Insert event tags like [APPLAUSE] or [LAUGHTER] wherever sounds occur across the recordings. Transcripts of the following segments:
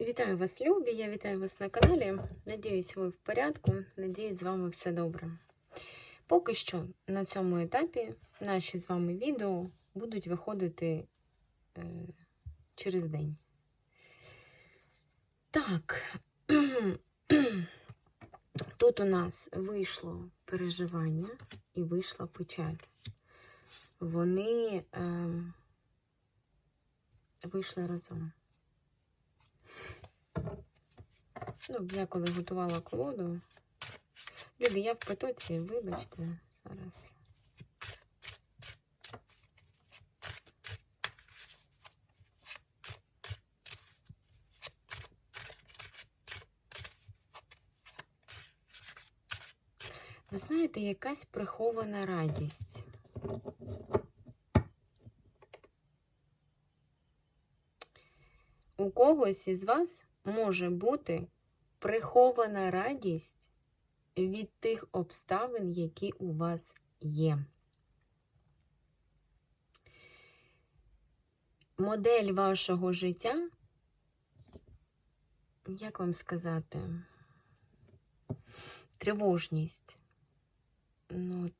Вітаю вас, любі! Я вітаю вас на каналі. Надіюсь, ви в порядку. Надіюсь, з вами все добре. Поки що на цьому етапі наші з вами відео будуть виходити е, через день. Так, [CLEARS THROAT] тут у нас вийшло переживання і вийшла печаль. Вони е, вийшли разом. Ну, я коли готувала колоду. Любі, я в потоці, вибачте, зараз. Ви знаєте, якась прихована радість. У когось із вас може бути прихована радість від тих обставин, які у вас є. Модель вашого життя, як вам сказати, тривожність. Ну,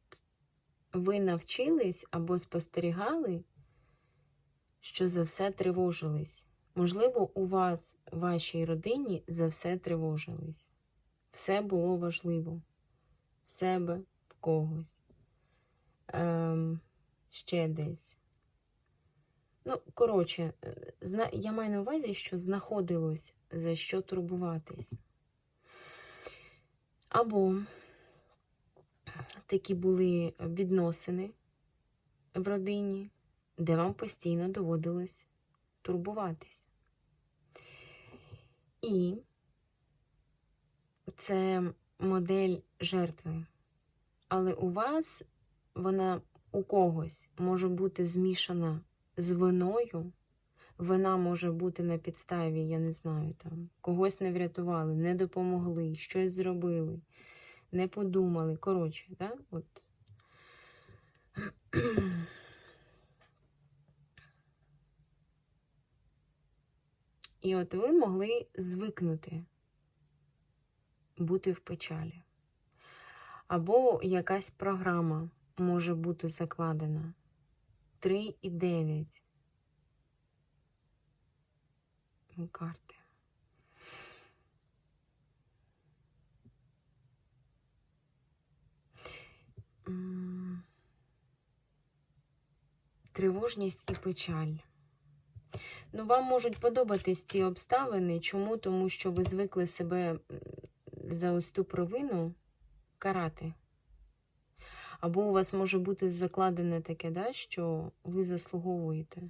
ви навчились або спостерігали, що за все тривожились. Можливо, у вас, вашій родині, за все тривожились. Все було важливо. В себе, в когось. Ем, ще десь. Ну, коротше, зна... я маю на увазі, що знаходилось за що турбуватись. Або такі були відносини в родині, де вам постійно доводилось турбуватись. І це модель жертви. Але у вас вона у когось може бути змішана з виною. Вина може бути на підставі, я не знаю, там, когось не врятували, не допомогли, щось зробили, не подумали. Коротше, да? От. [CLEARS THROAT] І от ви могли звикнути бути в печалі. Або якась програма може бути закладена. 3 і 9 карти. Тривожність і печаль. Ну, вам можуть подобатись ці обставини. Чому? Тому що ви звикли себе за ось ту провину карати. Або у вас може бути закладене таке, да, що ви заслуговуєте.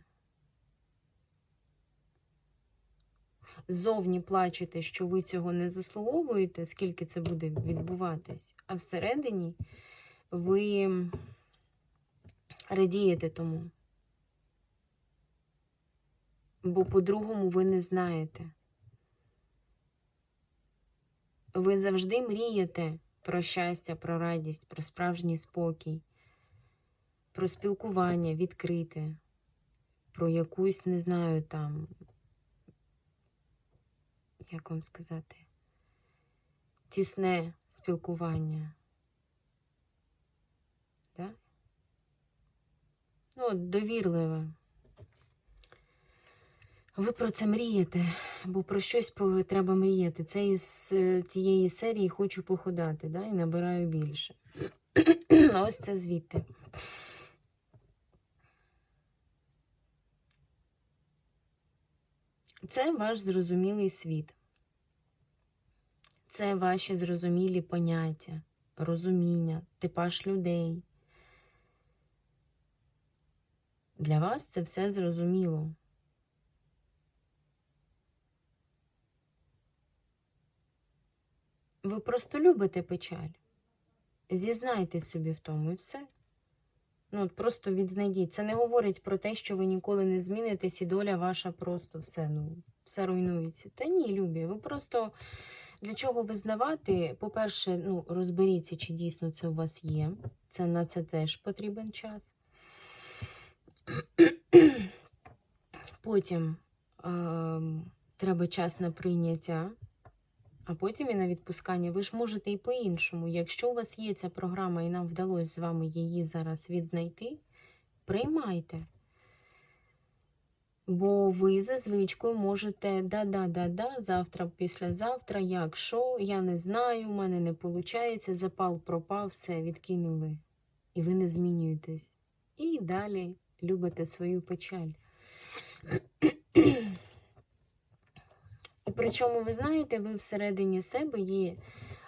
Зовні плачете, що ви цього не заслуговуєте, скільки це буде відбуватись, а всередині ви радієте тому. Бо по-другому ви не знаєте. Ви завжди мрієте про щастя, про радість, про справжній спокій, про спілкування відкрите, про якусь, не знаю, там, як вам сказати, тісне спілкування. Да? Ну, довірливе. Ви про це мрієте, бо про щось треба мріяти. Це із е, тієї серії хочу походати, да? і набираю більше. А [CLEARS THROAT] ось це звідти. Це ваш зрозумілий світ. Це ваші зрозумілі поняття, розуміння, типаж людей. Для вас це все зрозуміло. Ви просто любите печаль. Зізнайтесь собі в тому і все. Ну, от просто відзнайдіть. Це не говорить про те, що ви ніколи не змінитесь, і доля ваша просто все, ну, все руйнується. Та ні, любі, ви просто для чого визнавати? По-перше, ну, розберіться, чи дійсно це у вас є. Це на це теж потрібен час. Потім ем, треба час на прийняття, а потім і на відпускання. Ви ж можете і по-іншому. Якщо у вас є ця програма, і нам вдалося з вами її зараз відзнайти, приймайте. Бо ви за звичкою можете да-да-да-да, завтра, післязавтра, як що, я не знаю, у мене не виходить, запал пропав, все, відкинули. І ви не змінюєтесь. І далі любите свою печаль. Причому, ви знаєте, ви всередині себе є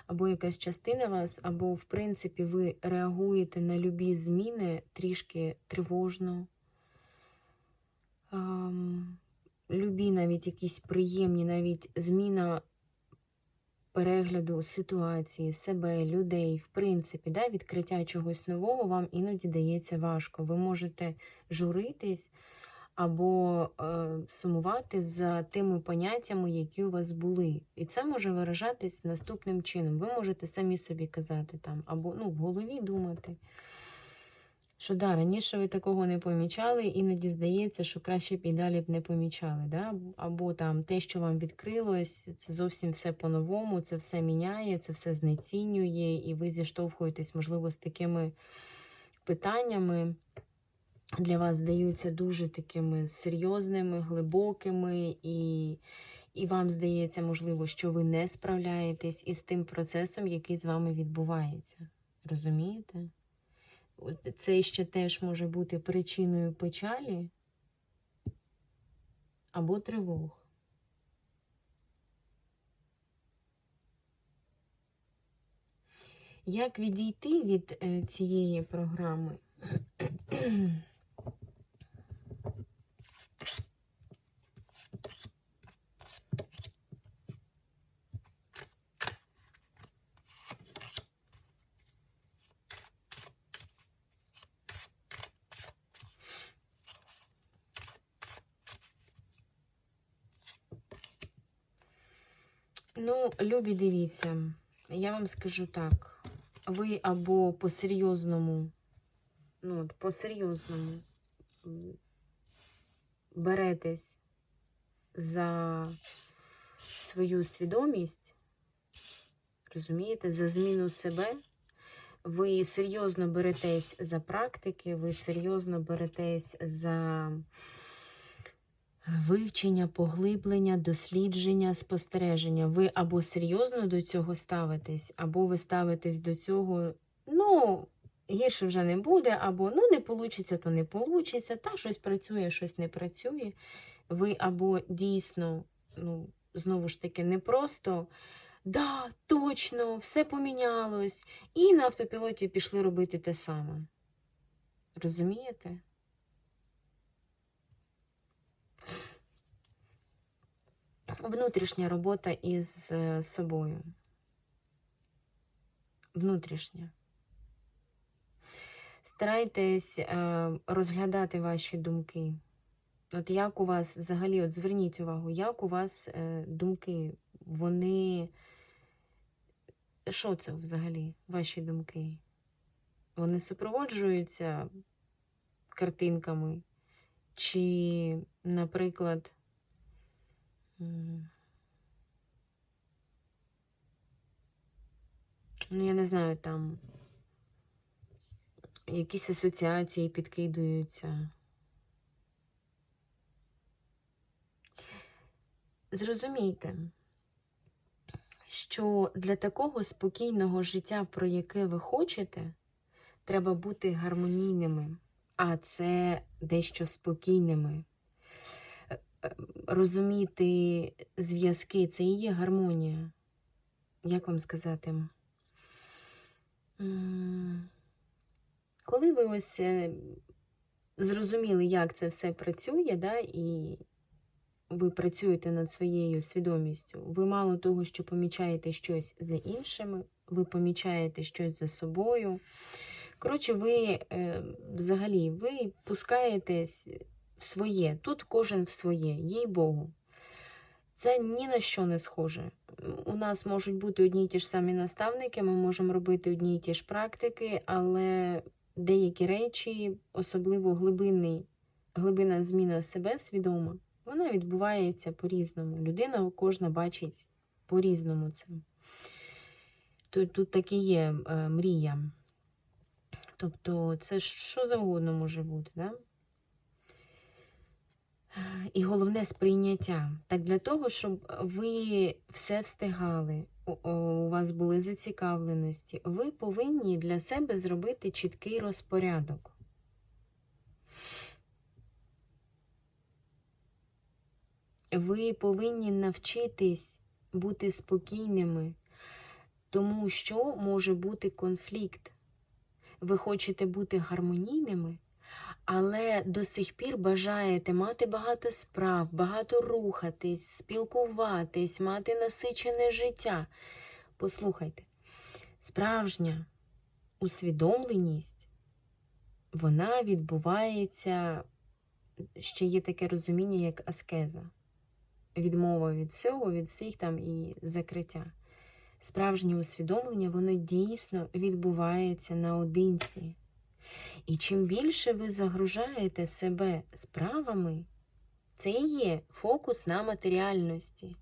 або якась частина вас, або, в принципі, ви реагуєте на любі зміни трішки тривожно. Любі навіть якісь приємні, навіть зміна перегляду ситуації, себе, людей, в принципі, да, відкриття чогось нового вам іноді дається важко. Ви можете журитись або е, сумувати за тими поняттями, які у вас були. І це може виражатись наступним чином. Ви можете самі собі казати там, або ну, в голові думати. Що да, раніше ви такого не помічали, іноді здається, що краще б і далі б не помічали. Да? Або там те, що вам відкрилось, це зовсім все по-новому, це все міняє, це все знецінює, і ви зіштовхуєтесь, можливо, з такими питаннями. Для вас здаються дуже такими серйозними, глибокими, і, і вам здається, можливо, що ви не справляєтесь із тим процесом, який з вами відбувається. Розумієте? Це ще теж може бути причиною печалі або тривог. Як відійти від е, цієї програми? Ну, любі, дивіться, я вам скажу так. Ви або по-серйозному, ну, по-серйозному беретесь за свою свідомість, розумієте, за зміну себе. Ви серйозно беретесь за практики, ви серйозно беретесь за вивчення, поглиблення, дослідження, спостереження. Ви або серйозно до цього ставитесь, або ви ставитесь до цього, ну, гірше вже не буде, або ну не получиться, то не получиться, та щось працює, щось не працює. Ви або дійсно, ну, знову ж таки, не просто. Да, точно, все помінялось. І на автопілоті пішли робити те саме. Розумієте? Внутрішня робота із е, собою. Внутрішня. Старайтесь е, розглядати ваші думки. От як у вас взагалі, от зверніть увагу, як у вас е, думки, вони. Що це взагалі, ваші думки? Вони супроводжуються картинками? Чи, наприклад, ну, я не знаю, там якісь асоціації підкидуються? Зрозумійте, що для такого спокійного життя, про яке ви хочете, треба бути гармонійними, а це дещо спокійними. Е, е, Розуміти зв'язки це і є гармонія. Як вам сказати? Коли ви ось е, зрозуміли, як це все працює, да, і ви працюєте над своєю свідомістю, ви мало того, що помічаєте щось за іншими, ви помічаєте щось за собою. Коротше, ви е, взагалі ви пускаєтесь в своє. Тут кожен в своє, їй Богу. Це ні на що не схоже. У нас можуть бути одні й ті ж самі наставники, ми можемо робити одні й ті ж практики, але деякі речі, особливо глибинний, глибина зміна себе свідома, Вона відбувається по-різному. Людина кожна бачить по-різному це. Тут, тут таки є е, мрія. Тобто це що завгодно може бути, да? І головне сприйняття. Так для того, щоб ви все встигали, у- вас були зацікавленості, ви повинні для себе зробити чіткий розпорядок. Ви повинні навчитись бути спокійними, тому що може бути конфлікт. Ви хочете бути гармонійними, але до сих пір бажаєте мати багато справ, багато рухатись, спілкуватись, мати насичене життя. Послухайте, справжня усвідомленість, вона відбувається, ще є таке розуміння, як аскеза. Відмова від всього, від всіх там і закриття. Справжнє усвідомлення, воно дійсно відбувається наодинці. І чим більше ви загружаєте себе справами, це і є фокус на матеріальності.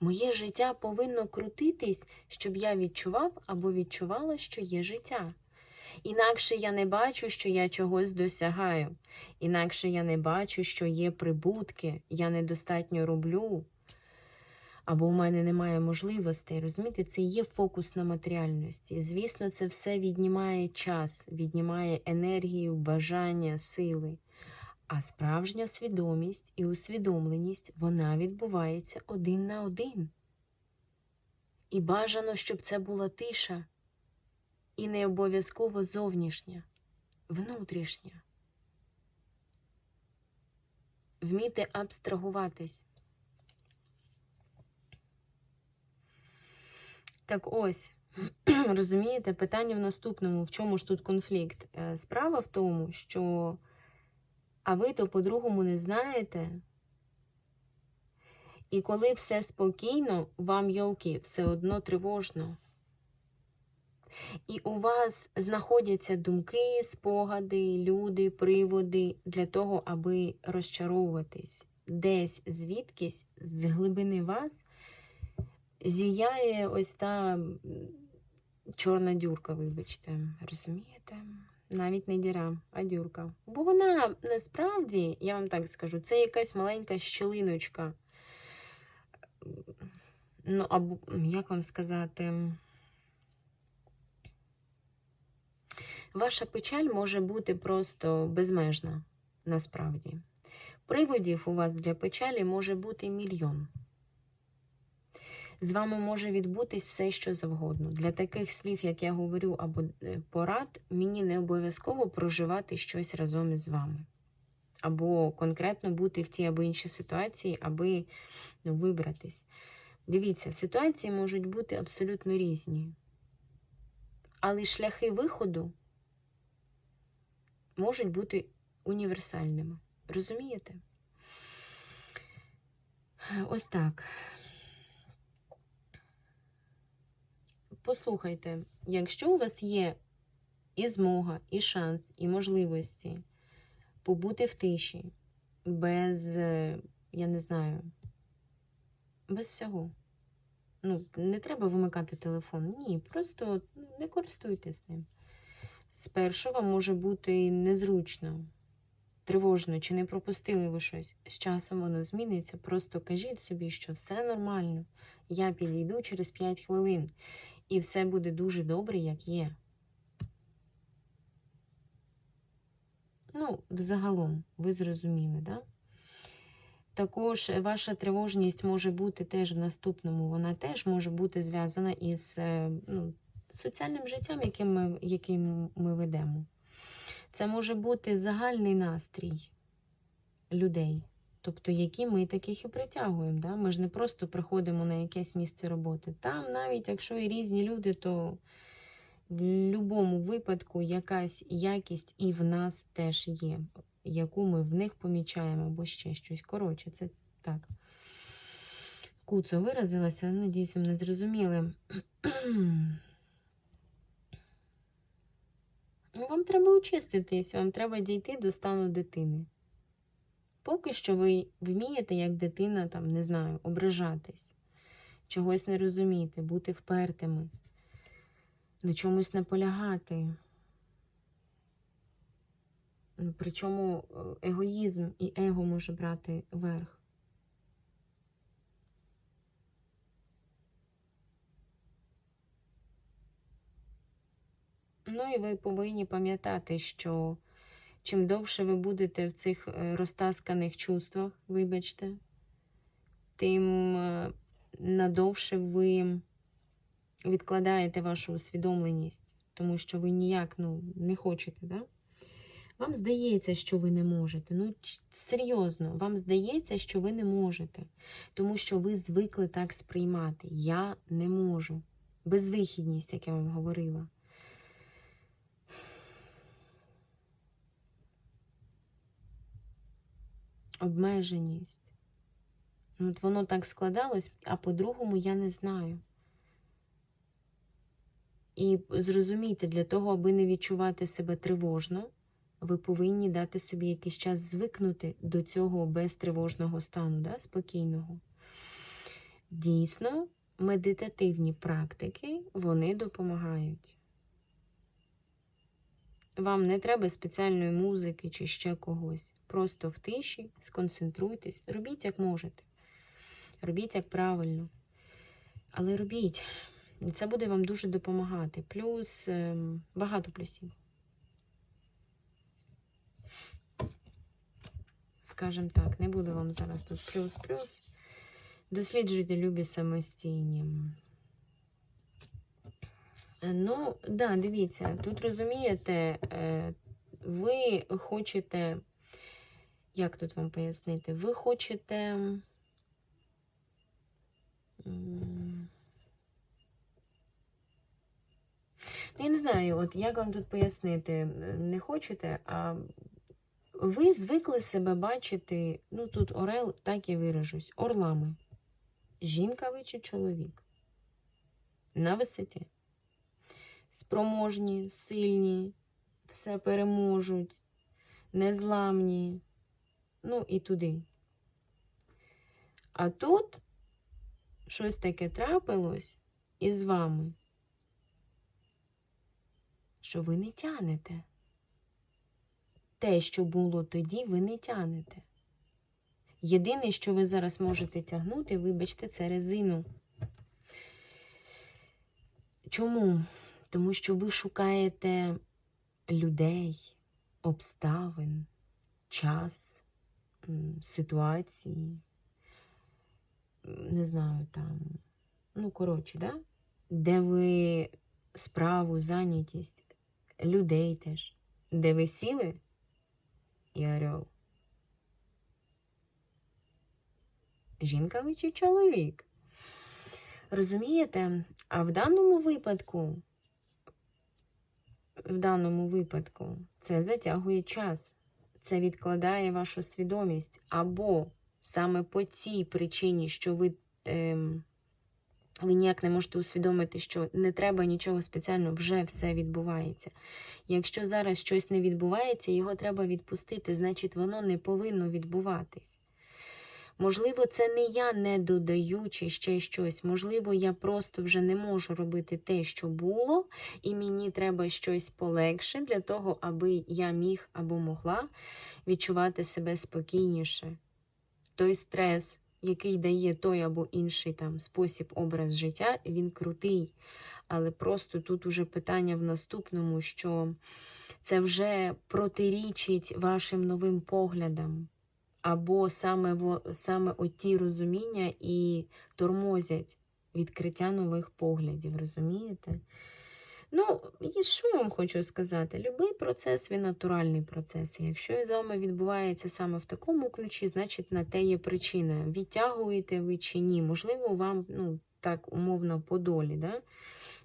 Моє життя повинно крутитись, щоб я відчував або відчувала, що є життя. Інакше я не бачу, що я чогось досягаю. Інакше я не бачу, що є прибутки, я недостатньо роблю, або у мене немає можливостей. Розумієте, це є фокус на матеріальності. Звісно, це все віднімає час, віднімає енергію, бажання, сили. А справжня свідомість і усвідомленість вона відбувається один на один. І бажано, щоб це була тиша, і не обов'язково зовнішня, внутрішня. Вміти абстрагуватись. Так ось, [CLEARS THROAT] розумієте, питання в наступному, в чому ж тут конфлікт? Е, Справа в тому, що а ви то по-другому не знаєте. І коли все спокійно, вам йолки все одно тривожно. І у вас знаходяться думки, спогади, люди, приводи для того, аби розчаровуватись. Десь звідкись, з глибини вас, зіяє ось та чорна дюрка, вибачте. Розумієте? Навіть не діра, а дюрка. Бо вона насправді, я вам так скажу, це якась маленька щілиночка. Ну, або, як вам сказати, ваша печаль може бути просто безмежна, насправді. Приводів у вас для печалі може бути мільйон. З вами може відбутись все, що завгодно. Для таких слів, як я говорю, або е, порад, мені не обов'язково проживати щось разом із вами. Або конкретно бути в тій або іншій ситуації, аби ну, вибратись. Дивіться, ситуації можуть бути абсолютно різні. Але шляхи виходу можуть бути універсальними. Розумієте? Ось так. Послухайте, якщо у вас є і змога, і шанс, і можливості побути в тиші, без, е, я не знаю, без всього. Ну, не треба вимикати телефон. Ні, просто не користуйтесь ним. Спершу вам може бути незручно, тривожно, чи не пропустили ви щось. З часом воно зміниться. Просто кажіть собі, що все нормально. Я підійду через 5 хвилин, і все буде дуже добре, як є. Ну, взагалом, ви зрозуміли, да? Також ваша тривожність може бути теж в наступному, вона теж може бути зв'язана із е, ну, соціальним життям, яким ми, яким ми ведемо. Це може бути загальний настрій людей, тобто які ми таких і притягуємо. Да? Ми ж не просто приходимо на якесь місце роботи. Там, навіть якщо і різні люди, то в будь-якому випадку якась якість і в нас теж є, яку ми в них помічаємо, або ще щось. Коротше, це так. Куцо виразилася, надіюсь, ви мене зрозуміли. Ну, [CLEARS THROAT] Вам треба очиститись, вам треба дійти до стану дитини. Поки що ви вмієте, як дитина, там, не знаю, ображатись, чогось не розуміти, бути впертими, на чомусь наполягати. Причому е, егоїзм і его може брати верх. Ну і ви повинні пам'ятати, що чим довше ви будете в цих е, розтасканих чувствах, вибачте, тим е, надовше ви відкладаєте вашу усвідомленість, тому що ви ніяк ну, не хочете, да? Вам здається, що ви не можете. Ну, серйозно, вам здається, що ви не можете, тому що ви звикли так сприймати. Я не можу. Безвихідність, як я вам говорила. Обмеженість. Ну, от воно так складалось, а по-другому я не знаю. І зрозумійте, для того, аби не відчувати себе тривожно, ви повинні дати собі якийсь час звикнути до цього безтривожного стану, да, спокійного. Дійсно, медитативні практики вони допомагають. Вам не треба спеціальної музики чи ще когось. Просто в тиші, сконцентруйтесь, робіть як можете. Робіть як правильно. Але робіть. І це буде вам дуже допомагати. Плюс ем, багато плюсів. Скажем так, не буду вам зараз тут плюс-плюс. Досліджуйте любі самостійні. Ну, да, дивіться, тут розумієте, е, ви хочете, як тут вам пояснити, ви хочете. Я не знаю, от як вам тут пояснити, не хочете, а ви звикли себе бачити, ну тут Орел, так і виражусь, орлами. Жінка ви чи чоловік? На висоті. Спроможні, сильні, все переможуть, незламні, ну і туди. А тут щось таке трапилось із вами, що ви не тянете те, що було тоді, ви не тянете. Єдине, що ви зараз можете тягнути, вибачте, це резину. Чому? Тому що ви шукаєте людей, обставин, час, ситуації, не знаю, там, ну, коротше, да? де ви справу, зайнятість, людей теж, де ви сіли і орел. Жінка ви чи чоловік? Розумієте? А в даному випадку, в даному випадку, це затягує час, це відкладає вашу свідомість, або саме по цій причині, що ви. Ем, ви ніяк не можете усвідомити, що не треба нічого спеціального, вже все відбувається. Якщо зараз щось не відбувається, його треба відпустити, значить, воно не повинно відбуватись. Можливо, це не я не додаю чи ще щось. Можливо, я просто вже не можу робити те, що було, і мені треба щось полегше для того, аби я міг або могла відчувати себе спокійніше. Той стрес який дає той або інший там спосіб, образ життя, він крутий. Але просто тут уже питання в наступному, що це вже протирічить вашим новим поглядам. Або саме саме оті розуміння і тормозять відкриття нових поглядів, розумієте? Ну, і що я вам хочу сказати? Любий процес він натуральний процес. якщо з вами відбувається саме в такому ключі, значить на те є причина. Відтягуєте ви чи ні. Можливо, вам ну, так умовно по долі да?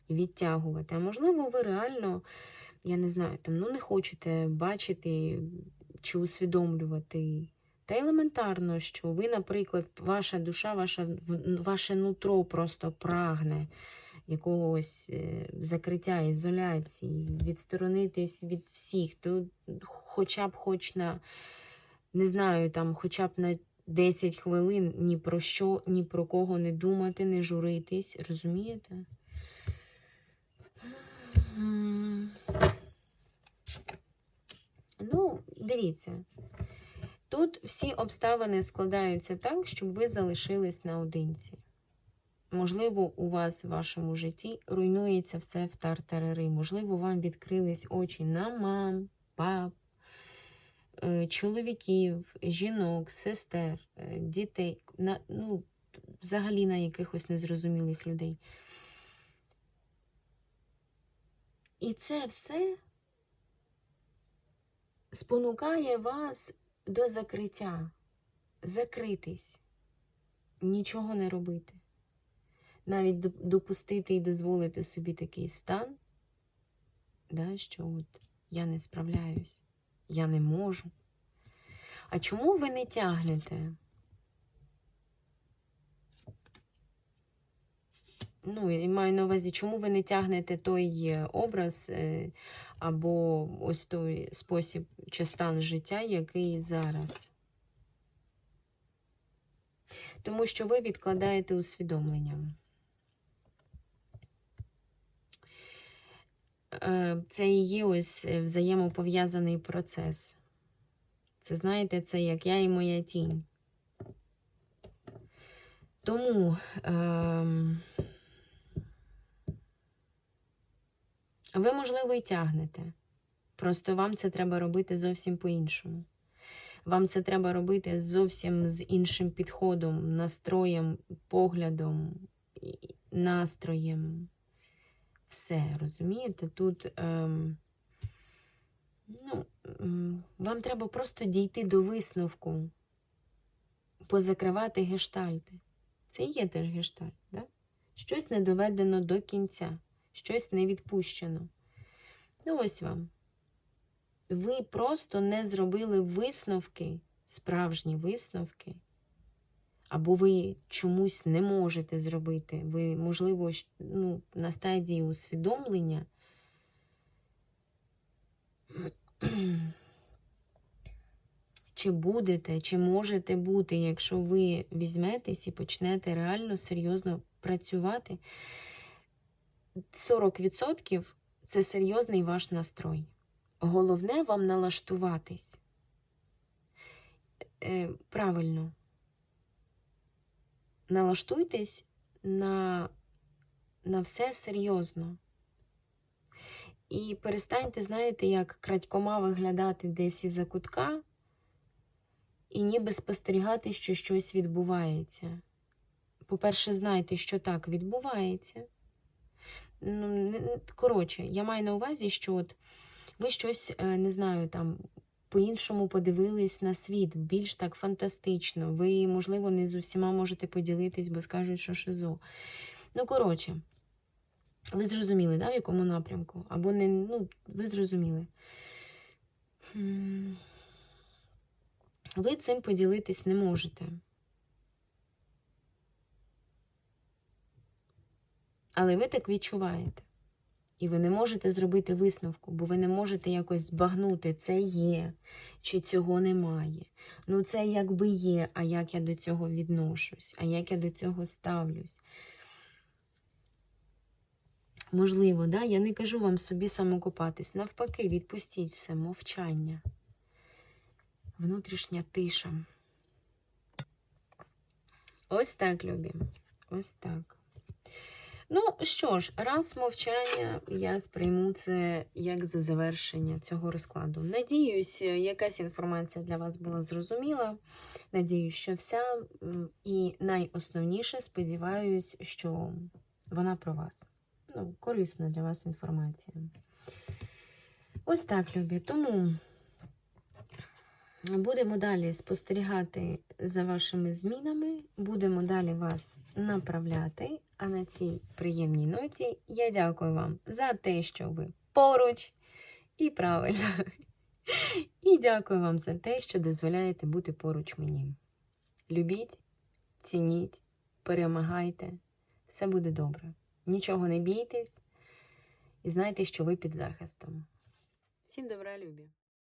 відтягувати. А можливо, ви реально, я не знаю, там, ну, не хочете бачити чи усвідомлювати. Та елементарно, що ви, наприклад, ваша душа, ваша, ваше нутро просто прагне якогось е, закриття, ізоляції, відсторонитись від всіх, то хоча б хоч на не знаю, там хоча б на 10 хвилин ні про що, ні про кого не думати, не журитись, розумієте? Ну, дивіться. Тут всі обставини складаються так, щоб ви залишились наодинці. Можливо, у вас в вашому житті руйнується все в тартарари. Можливо, вам відкрились очі на мам, пап, е, чоловіків, жінок, сестер, е, дітей, на, ну, взагалі на якихось незрозумілих людей. І це все спонукає вас до закриття, закритись, нічого не робити. Навіть допустити і дозволити собі такий стан, да, що от я не справляюсь, я не можу. А чому ви не тягнете? Ну, я маю на увазі, чому ви не тягнете той е, образ е, або ось той спосіб чи стан життя, який зараз? Тому що ви відкладаєте усвідомлення. Е, Це і є ось е, взаємопов'язаний процес. Це, знаєте, це як я і моя тінь. Тому ем, ви, можливо, і тягнете. Просто вам це треба робити зовсім по-іншому. Вам це треба робити зовсім з іншим підходом, настроєм, поглядом, настроєм. Все, розумієте? Тут ем, ну, вам треба просто дійти до висновку, позакривати гештальти. Це і є теж гештальт. Да? Щось не доведено до кінця, щось не відпущено. Ну, ось вам. Ви просто не зробили висновки, справжні висновки, або ви чомусь не можете зробити. Ви, можливо, ну, на стадії усвідомлення. [CLEARS THROAT] Чи будете, чи можете бути, якщо ви візьметесь і почнете реально серйозно працювати, 40% це серйозний ваш настрой. Головне вам налаштуватись. Е, правильно. Налаштуйтесь на, на все серйозно. І перестаньте, знаєте, як крадькома виглядати десь із-за кутка, і ніби спостерігати, що щось відбувається. По-перше, знайте, що так відбувається. Ну, коротше, я маю на увазі, що от ви щось, е, не знаю, там по-іншому подивились на світ, більш так фантастично. Ви, можливо, не з усіма можете поділитись, бо скажуть, що шизо. Ну, коротше, ви зрозуміли, да, в якому напрямку? Або не, ну, ви зрозуміли. Ви цим поділитись не можете. Але ви так відчуваєте. І ви не можете зробити висновку, бо ви не можете якось збагнути, це є чи цього немає. Ну, це якби є, а як я до цього відношусь, а як я до цього ставлюсь. Можливо, да? я не кажу вам собі самокопатись. Навпаки, відпустіть все, мовчання, внутрішня тиша. Ось так, любі. Ось так. Ну що ж, раз мовчання, я сприйму це як за завершення цього розкладу. Надіюсь, якась інформація для вас була зрозуміла. Надіюсь, що вся. І найосновніше, сподіваюсь, що вона про вас. Ну, корисна для вас інформація. Ось так, любі. Тому будемо далі спостерігати за вашими змінами, будемо далі вас направляти. А на цій приємній ноті я дякую вам за те, що ви поруч і правильно. І дякую вам за те, що дозволяєте бути поруч мені. Любіть, цініть, перемагайте, все буде добре. Нічого не бійтесь і знайте, що ви під захистом. Всім добра, любі!